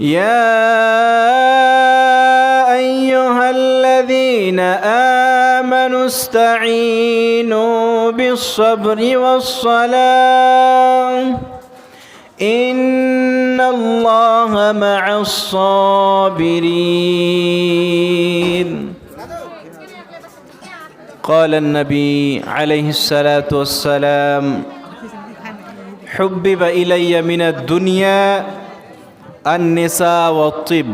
يا أيها الذين آمنوا استعينوا بالصبر والصلاة. إن الله مع الصابرين. قال النبي عليه الصلاة والسلام حبب إلي من الدنيا النساء والطب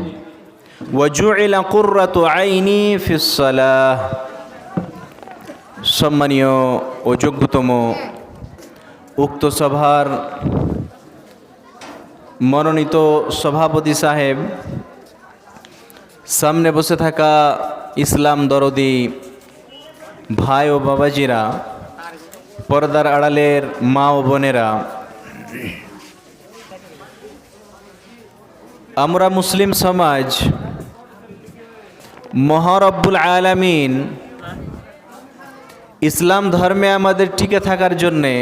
وجعل قرة عيني في الصلاة সম্মানীয় ও যোগ্যতম উক্ত সভার মনোনীত সভাপতি সাহেব সামনে বসে থাকা ইসলাম দরদি ভাই ও বাবাজিরা পর্দার আড়ালের মা ও বোনেরা আমরা মুসলিম সমাজ, মহারব্বুল আলামিন, ইসলাম ধর্মে আমাদের টিকে থাকার জন্যে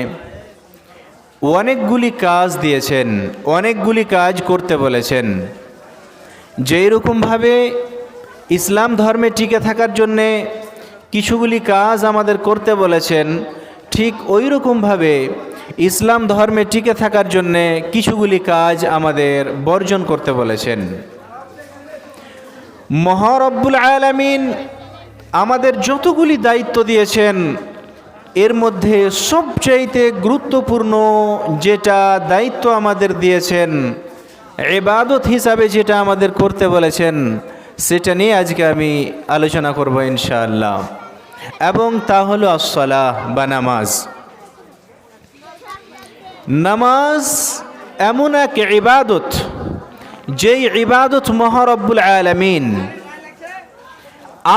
অনেকগুলি কাজ দিয়েছেন, অনেকগুলি কাজ করতে বলেছেন। যেই রকমভাবে ইসলাম ধর্মে টিকে থাকার জন্যে কিছুগুলি কাজ আমাদের করতে বলেছেন, ঠিক ওই রকমভাবে ইসলাম ধর্মে টিকে থাকার জন্যে কিছুগুলি কাজ আমাদের বর্জন করতে বলেছেন। মহারব্বুল আলামিন আমাদের যতগুলি দায়িত্ব দিয়েছেন, এর মধ্যে সবচাইতে গুরুত্বপূর্ণ যেটা দায়িত্ব আমাদের দিয়েছেন এবাদত হিসাবে যেটা আমাদের করতে বলেছেন, সেটা নিয়ে আজকে আমি আলোচনা করব ইনশাআল্লাহ। এবং তা হলো আসলাহ বা নামাজ। নামাজ এমন এক ইবাদত, যেই ইবাদত মহারব্বুল আলমিন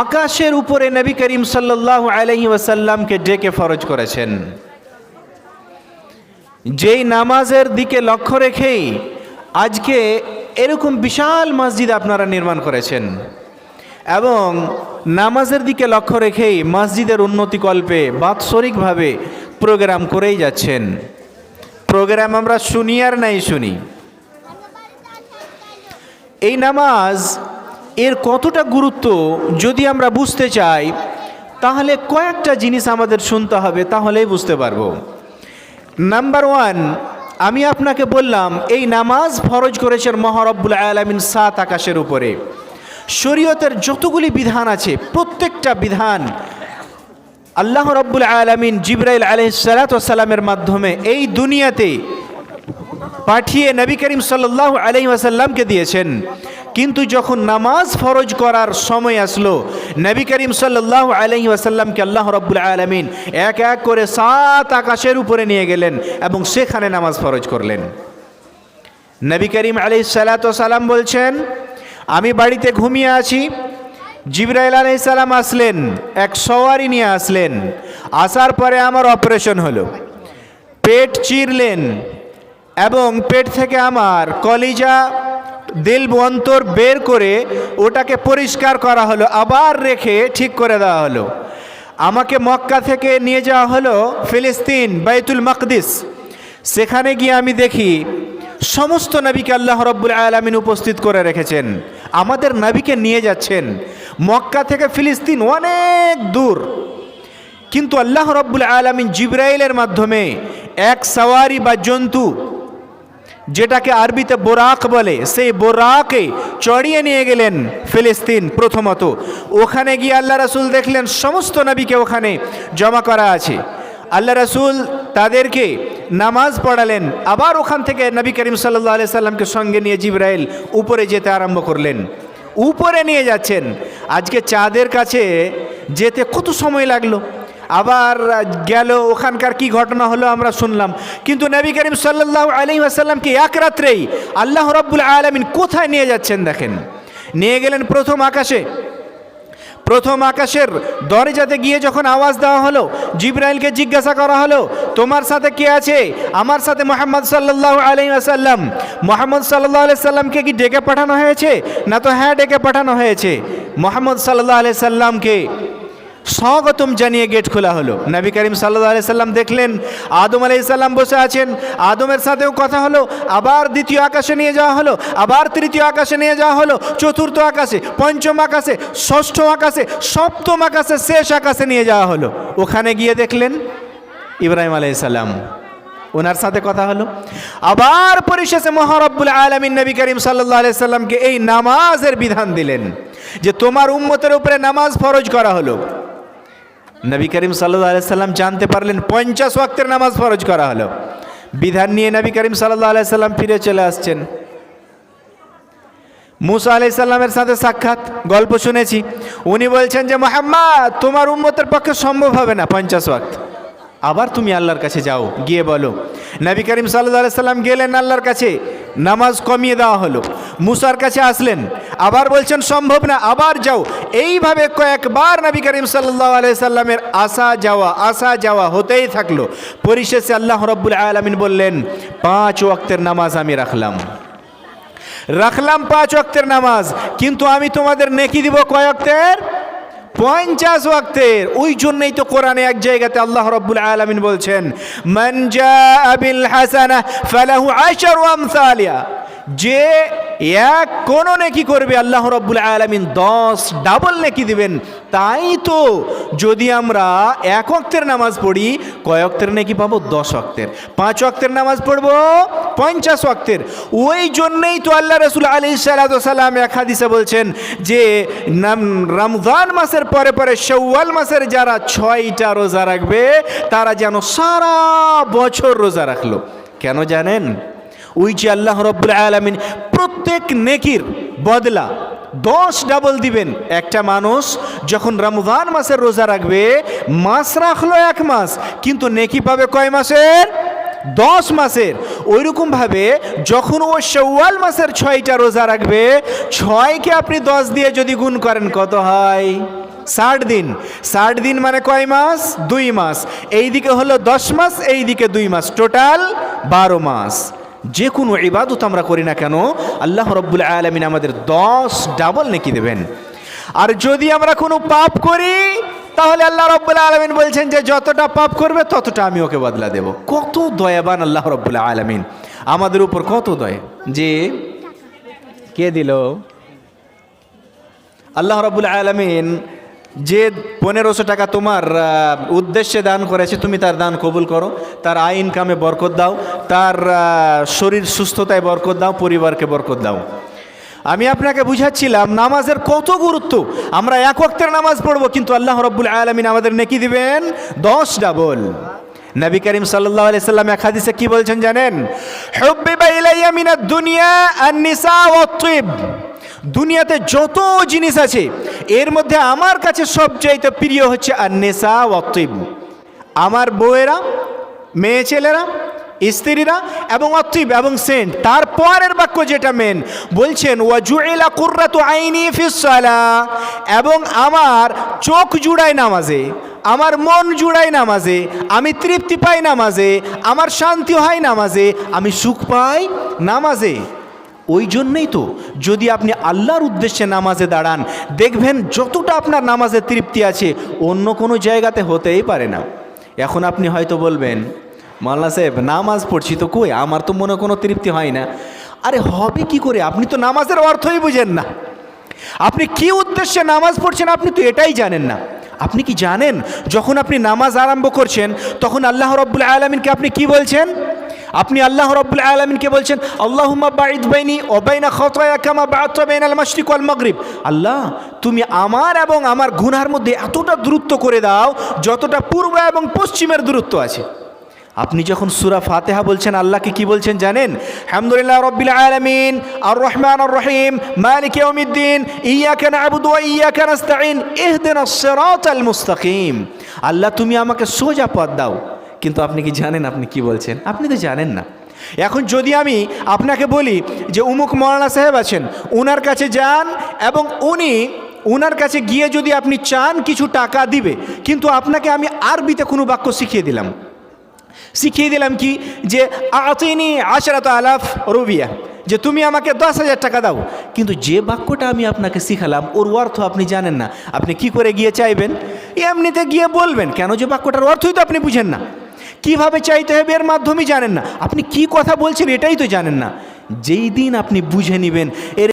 আকাশের উপরে নবী করিম সাল্লাহ আলহি ওয়াসাল্লামকে ডেকে ফরজ করেছেন। যেই নামাজের দিকে লক্ষ্য রেখেই আজকে এরকম বিশাল মসজিদ আপনারা নির্মাণ করেছেন এবং নামাজের দিকে লক্ষ্য রেখেই মসজিদের উন্নতিকল্পে বাৎসরিকভাবে প্রোগ্রাম করেই যাচ্ছেন। প্রোগ্রাম আমরা শুনি আর নাই শুনি। এই নামাজ এর কতটা গুরুত্ব যদি আমরা বুঝতে চাই, তাহলে কয়েকটা জিনিস আমাদের শুনতে হবে, তাহলেই বুঝতে পারব। নাম্বার ওয়ান আমি আপনাকে বললাম, এই নামাজ ফরজ করেছেন মহারব্বুল আলমিন সাত আকাশের উপরে। শরীয়তের যতগুলি বিধান আছে, প্রত্যেকটা বিধান আল্লাহ রব্বুল আলমিন জিব্রাইল আলহিসালামের মাধ্যমে এই দুনিয়াতে পাঠিয়ে নবী করিম সাল্লাহ আলহি আসাল্লামকে দিয়েছেন। কিন্তু যখন নামাজ ফরজ করার সময় আসলো, নবী করিম সাল্লাহ আলহি আসাল্লামকে আল্লাহ রব্বুল আলমিন এক এক করে সাত আকাশের উপরে নিয়ে গেলেন এবং সেখানে নামাজ ফরজ করলেন। নবী করিম আলহি সালাম বলছেন, আমি বাড়িতে ঘুমিয়ে আছি জিব্রাইল আলাইসাল্লাম আসলেন, এক সওয়ারি নিয়ে আসলেন। আসার পরে আমার অপারেশন হলো। পেট চিরলেন এবং পেট থেকে আমার কলিজা দিল অন্তর বের করে ওটাকে পরিষ্কার করা হলো, আবার রেখে ঠিক করে দেওয়া হলো। আমাকে মক্কা থেকে নিয়ে যাওয়া হলো ফিলিস্তিন, বাইতুল মকদিস। সেখানে গিয়ে আমি দেখি সমস্ত নবীকে আল্লাহ রব্বুল আলমিন উপস্থিত করে রেখেছেন। আমাদের নবীকে নিয়ে যাচ্ছেন। মক্কা থেকে ফিলিস্তিন অনেক দূর। কিন্তু আল্লাহ রব্বুল আলমিন জিব্রাইলের মাধ্যমে এক সাওয়ারি বা জন্তু, যেটাকে আরবিতে বোরাক বলে, সেই বোরাকে চড়িয়ে নিয়ে গেলেন ফিলিস্তিন প্রথমত। ওখানে গিয়ে আল্লাহ রাসুল দেখলেন সমস্ত নবীকে ওখানে জমা করা আছে। আল্লাহ রাসুল তাদেরকে নামাজ পড়ালেন, আবার ওখান থেকে নবী করিম সাল্লাহ আলি সাল্লামকে সঙ্গে নিয়ে জিব্রাইল উপরে যেতে আরম্ভ করলেন। উপরে নিয়ে যাচ্ছেন। আজকে চাঁদের কাছে যেতে কত সময় লাগল? আবার গেল, ওখানকার কি ঘটনা হলো আমরা শুনলাম। কিন্তু নবী করিম সাল্লাহ আলি আসাল্লামকে এক রাত্রেই আল্লাহ রব্বুল আলমিন কোথায় নিয়ে যাচ্ছেন দেখেন? নিয়ে গেলেন প্রথম আকাশে। প্রথম আকাশের দরজাতে গিয়ে যখন আওয়াজ দেওয়া হলো, জিব্রাইলকে জিজ্ঞাসা করা হলো, তোমার সাথে কে আছে? আমার সাথে মোহাম্মদ সাল্লাহ আলি আসাল্লাম মোহাম্মদ সাল্লাহ আলি সাল্লামকে কি ডেকে পাঠানো হয়েছে? না তো হ্যাঁ ডেকে পাঠানো হয়েছে। মোহাম্মদ সাল্লাহ আলি সাল্লামকে স্বাগতম জানিয়ে গেট খোলা হলো। নবী করিম সাল্লাহ আলি সাল্লাম দেখলেন, আদম আলাই সাল্লাম বসে আছেন। আদমের সাথেও কথা হলো, আবার দ্বিতীয় আকাশে নিয়ে যাওয়া হলো, আবার তৃতীয় আকাশে নিয়ে যাওয়া হলো, চতুর্থ আকাশে, পঞ্চম আকাশে, ষষ্ঠ আকাশে, সপ্তম আকাশে, শেষ আকাশে নিয়ে যাওয়া হলো। ওখানে গিয়ে দেখলেন ইব্রাহিম আলাই সাল্লাম ওনার সাথে কথা হলো। আবার পরিশেষে মহারব্বুল আলমিন নবী করিম সাল্লাহ সাল্লামকে এই নামাজের বিধান দিলেন, যে তোমার উম্মতের উপরে নামাজ ফরজ করা হলো। নবী করিম সাল্লাহ আলাইসাল্লাম জানতে পারলেন পঞ্চাশ ওয়াক্তের নামাজ ফরজ করা হলো। বিধান নিয়ে নবী করিম সাল্লাহ আলাইসাল্লাম ফিরে চলে আসছেন। মুসা আলাইসাল্লামের সাথে সাক্ষাৎ, গল্প শুনেছি। উনি বলছেন যে, মোহাম্মদ, তোমার উন্মতের পক্ষে সম্ভব হবে না পঞ্চাশ ওয়াক্ত। আবার তুমি আল্লাহর কাছে যাও, গিয়ে বলো। নবী করিম সাল্লাহ সাল্লাম গেলেন আল্লাহর কাছে, নামাজ কমিয়ে দেওয়া হলো। মুসার কাছে আসলেন, আবার বলছেন, সম্ভব না, আবার যাও। এইভাবে কয়েকবার নবী করিম সাল্লাহ সাল্লামের আসা যাওয়া আসা যাওয়া হতেই থাকল। পরিশেষে আল্লাহ রব্বুল আলমিন বললেন, পাঁচ ওয়াক্তের নামাজ আমি রাখলাম। রাখলাম পাঁচ ওয়াক্তের নামাজ, কিন্তু আমি তোমাদের নেকি দিব কয় ওয়াক্তের? পঞ্চাশ ওয়াক্তের। ওই জন্যই তো কোরআনে এক জায়গাতে আল্লাহ রব্বুল আলমিন বলছেন মঞ্জা আবিল হাসানা ফালাহু আশার আমসালিয়া যে এক কোন নেকি করবে আল্লাহ রব্বুল আলমিন, দশ ডাবল নেকি দিবেন। তাই তো যদি আমরা এক অক্তের নামাজ পড়ি, কয় অক্তের নেকি পাবো? দশ অক্তের পাঁচ অক্তের নামাজ পড়ব? পঞ্চাশ অক্তের ওই জন্যই তো আল্লাহ রসুল আলী সাল্লাম এক হাদিসে বলছেন যে রমজান মাসের পরে পরে শৌয়াল মাসের যারা ছয়টা রোজা রাখবে, তারা যেন সারা বছর রোজা রাখল। কেন জানেন? ওই যে আল্লাহ রব্বুল আলমিন প্রত্যেক নেকির বদলা দশ ডাবল দিবেন। একটা মানুষ যখন রমজান মাসের রোজা রাখবে মাস রাখল এক মাস, কিন্তু নেকি পাবে কয় মাসের? দশ মাসের। ওইরকমভাবে যখন ও শৌয়াল মাসের ছয়টা রোজা রাখবে, ছয়কে আপনি দশ দিয়ে যদি গুণ করেন, কত হয়? ষাট দিন। ষাট দিন মানে কয় মাস? দুই মাস। এইদিকে হলো দশ মাস, এইদিকে দুই মাস। টোটাল বারো মাস। যে কোনো ইবাদত আমরা করি না কেন, আল্লাহ রব্বুল আলমিন আমাদের দশ ডাবল নেকি দেবেন। আর যদি আমরা কোনো পাপ করি, তাহলে আল্লাহ রব্বুল আলমিন বলছেন যে যতটা পাপ করবে ততটা আমি ওকে বদলা দেব। কত দয়াবান আল্লাহ রব্বুল আলমিন। আমাদের উপর কত দয়া। যে কে দিল? আল্লাহ রব্বুল আলমিন যে পনেরোশো টাকা তোমার উদ্দেশ্যে দান করেছে, তুমি তার দান কবুল করো। তার আয় ইনকামে বরকত দাও। তার শরীর সুস্থতায় বরকত দাও, পরিবারকে বরকত দাও। আমি আপনাকে বুঝাচ্ছিলাম, নামাজের কত গুরুত্ব। আমরা এক ওয়াক্তের নামাজ পড়ব, কিন্তু আল্লাহ রব্বুল আলমিন আমাদের নেকি দিবেন? দশ ডাবল। নবী করিম সাল্লাহ আলি সাল্লাম এক হাদিসে কি বলছেন জানেন? হুব্বিবা ইলাইয়া মিনাদ দুনিয়া আন-নিসা ওয়াত-তিব। দুনিয়াতে যত জিনিস আছে, এর মধ্যে আমার কাছে সবচাইতে প্রিয় হচ্ছে আন্নেসা ওয়াতিব আমার বউয়েরা, মেয়ে ছেলেরা, স্ত্রীরা এবং অতিব এবং সেন্ট তারপরের বাক্য যেটা মেন বলছেন ওয়াজুইলা কুর্রাতু আইনি ফিসালা এবং আমার চোখ জুড়ায় নামাজে, আমার মন জুড়াই নামাজে, আমি তৃপ্তি পাই নামাজে, আমার শান্তি হয় নামাজে, আমি সুখ পাই নামাজে। ওই জন্যই তো যদি আপনি আল্লাহর উদ্দেশ্যে নামাজে দাঁড়ান, দেখবেন যতটা আপনার নামাজে তৃপ্তি আছে, অন্য কোনো জায়গাতে হতেই পারে না। এখন আপনি হয়তো বলবেন মাল্লা সাহেব, নামাজ পড়ছি তো কই? আমার তো মনে কোনো তৃপ্তি হয় না। আরে হবে কি করে? আপনি তো নামাজের অর্থই বুঝেন না। আপনি কি উদ্দেশ্যে নামাজ পড়ছেন আপনি তো এটাই জানেন না। আপনি কি জানেন? যখন আপনি নামাজ আরম্ভ করছেন, তখন আল্লাহ রব্বুল আলমিনকে আপনি কি বলছেন? আপনি আল্লাহ রব্বুল আলমিনকে বলছেন, আল্লাহুম্মা বাইদ বাইনি ওবাইনা খতায়া কামা বাআত বাইনাল মাশরিক ওয়াল মাগরিব। আল্লাহ, তুমি আমার এবং আমার গুনার মধ্যে এতটা দূরত্ব করে দাও, যতটা পূর্ব এবং পশ্চিমের দূরত্ব আছে। আপনি যখন সুরা ফাতেহা বলছেন, আল্লাহকে কি বলছেন জানেন? হামদুলিল্লাহ রব্বিল আলামিন আর রহমান আর রহিম মালিক ইয়াউমিদ্দিন ইয়াকা না'বুদু ওয়া ইয়াকা নাস্তাঈন, ইহদিনাস সিরাতাল মুস্তাকিম। আল্লাহ, তুমি আমাকে সোজা পথ দাও। কিন্তু আপনি কি জানেন আপনি কি বলছেন? আপনি তো জানেন না। এখন যদি আমি আপনাকে বলি যে উমুক মৌলানা সাহেব আছেন, উনার কাছে যান এবং উনি, উনার কাছে গিয়ে যদি আপনি চান কিছু টাকা দিবে, কিন্তু আপনাকে আমি আরবিতে কোনো বাক্য শিখিয়ে দিলাম। শিখিয়ে দিলাম কি? যে আতিনি আশরাত আলাফ রুবিয়া, যে তুমি আমাকে দশ হাজার টাকা দাও। কিন্তু যে বাক্যটা আমি আপনাকে শিখালাম, ওর অর্থ আপনি জানেন না। আপনি কি করে গিয়ে চাইবেন? এমনিতে গিয়ে বলবেন। কেন যে বাক্যটার অর্থই তো আপনি বুঝেন না। কীভাবে চাইতে হবে এর মাধ্যমেই জানেন না। আপনি কি কথা বলছেন এটাই তো জানেন না। যেই দিন আপনি বুঝে নেবেন, এর